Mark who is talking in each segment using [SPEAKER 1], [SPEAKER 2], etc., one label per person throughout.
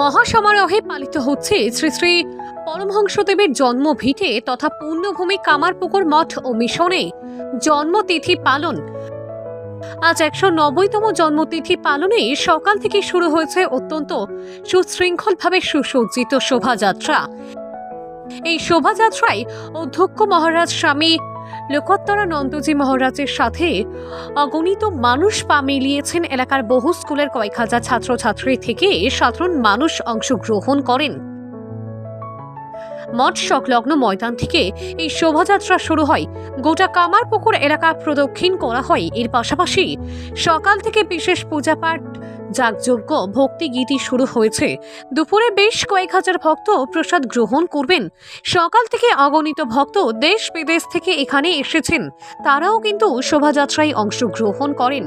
[SPEAKER 1] মহাসমারোহে পালিত হচ্ছে শ্রী শ্রী পরমহংসদেবের জন্মভিটে তথা পূর্ণভূমি কামারপুকুর মঠ ও মিশনে জন্মতিথি পালন। আজ একশো নব্বইতম জন্মতিথি পালনে সকাল থেকে শুরু হয়েছে অত্যন্ত সুশৃঙ্খলভাবে সুসজ্জিত শোভাযাত্রা। এই শোভাযাত্রায় অধ্যক্ষ মহারাজ স্বামী লোকোত্তরানন্দজি মহারাজের সাথে অগণিত মানুষ পা মিলিয়েছেন এলাকার বহু স্কুলের কয়েক হাজার ছাত্রছাত্রী থেকে সাধারণ মানুষ অংশগ্রহণ করেন। মঠ সংলগ্ন ময়দান থেকে এই শোভাযাত্রা শুরু হয়। গোটা কামারপুকুর এলাকা প্রদক্ষিণ করা হয়। এর পাশাপাশি সকাল থেকে বিশেষ পূজাপাঠ যাগযজ্ঞ ভক্তি গীতি শুরু হয়েছে। দুপুরে বেশ কয়েক হাজার ভক্ত প্রসাদ গ্রহণ করবেন। সকাল থেকে অগণিত ভক্ত দেশ বিদেশ থেকে এখানে এসেছেন। তারাও কিন্তু শোভাযাত্রায় অংশগ্রহণ করেন।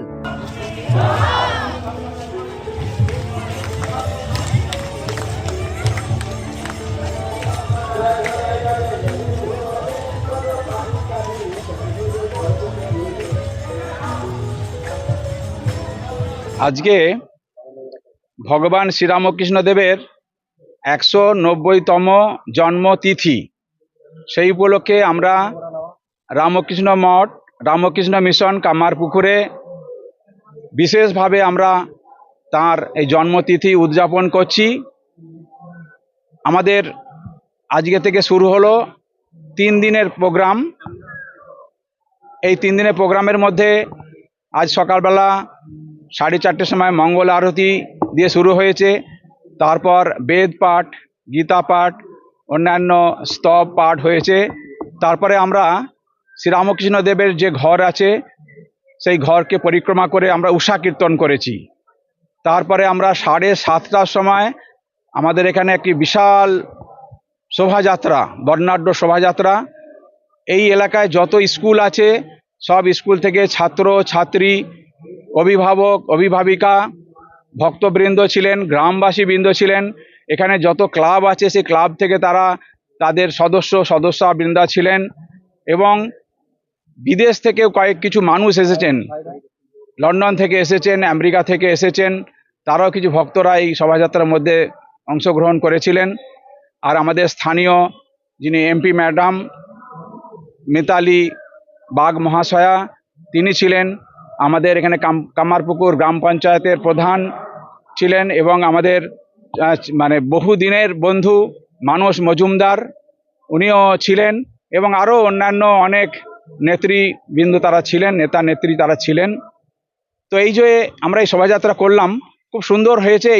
[SPEAKER 2] আজকে ভগবান শ্রীরামকৃষ্ণ দেবের একশো নব্বইতম জন্মতিথি। সেই উপলক্ষে আমরা রামকৃষ্ণ মঠ, রামকৃষ্ণ মিশন, কামারপুকুরে বিশেষভাবে আমরা তার এই জন্মতিথি উদযাপন করছি। আমাদের আজকে থেকে শুরু হলো তিন দিনের প্রোগ্রাম। এই তিন দিনের প্রোগ্রামের মধ্যে আজ সকালবেলা সাড়ে চারটের সময় মঙ্গল আরতি দিয়ে শুরু হয়েছে। তারপর বেদ পাঠ, গীতা পাঠ, অন্যান্য স্তব পাঠ হয়েছে। তারপরে আমরা শ্রীরামকৃষ্ণ দেবের যে ঘর আছে, সেই ঘরকে পরিক্রমা করে আমরা উষা কীর্তন করেছি। তারপরে আমরা সাড়ে সাতটার সময় আমাদের এখানে একটি বিশাল শোভাযাত্রা, বর্ণাঢ্য শোভাযাত্রা। এই এলাকায় যত স্কুল আছে, সব স্কুল থেকে ছাত্র, ছাত্রী, অভিভাবক, অভিভাবিকা ভক্তবৃন্দ ছিলেন গ্রামবাসী বৃন্দ ছিলেন। এখানে যত ক্লাব আছে, সেই ক্লাব থেকে তারা তাদের সদস্য সদস্যা বৃন্দা ছিলেন এবং বিদেশ থেকেও কয়েক কিছু মানুষ এসেছেন। লন্ডন থেকে এসেছেন, আমেরিকা থেকে এসেছেন। তারাও কিছু ভক্তরা এই শোভাযাত্রার মধ্যে অংশগ্রহণ করেছিলেন। আর আমাদের স্থানীয় যিনি এমপি ম্যাডাম, মিতালি বাগ মহাশয়া, তিনি ছিলেন। আমাদের এখানে কাম- কামারপুকুর গ্রাম পঞ্চায়েতের প্রধান ছিলেন এবং আমাদের মানে বহুদিনের বন্ধু মানুষ মজুমদার, উনিও ছিলেন এবং আরও অন্যান্য অনেক নেতৃবৃন্দ তারা ছিলেন, নেতা নেত্রী তারা ছিলেন। তো এই যে আমরা এই শোভাযাত্রা করলাম, খুব সুন্দর হয়েছে এই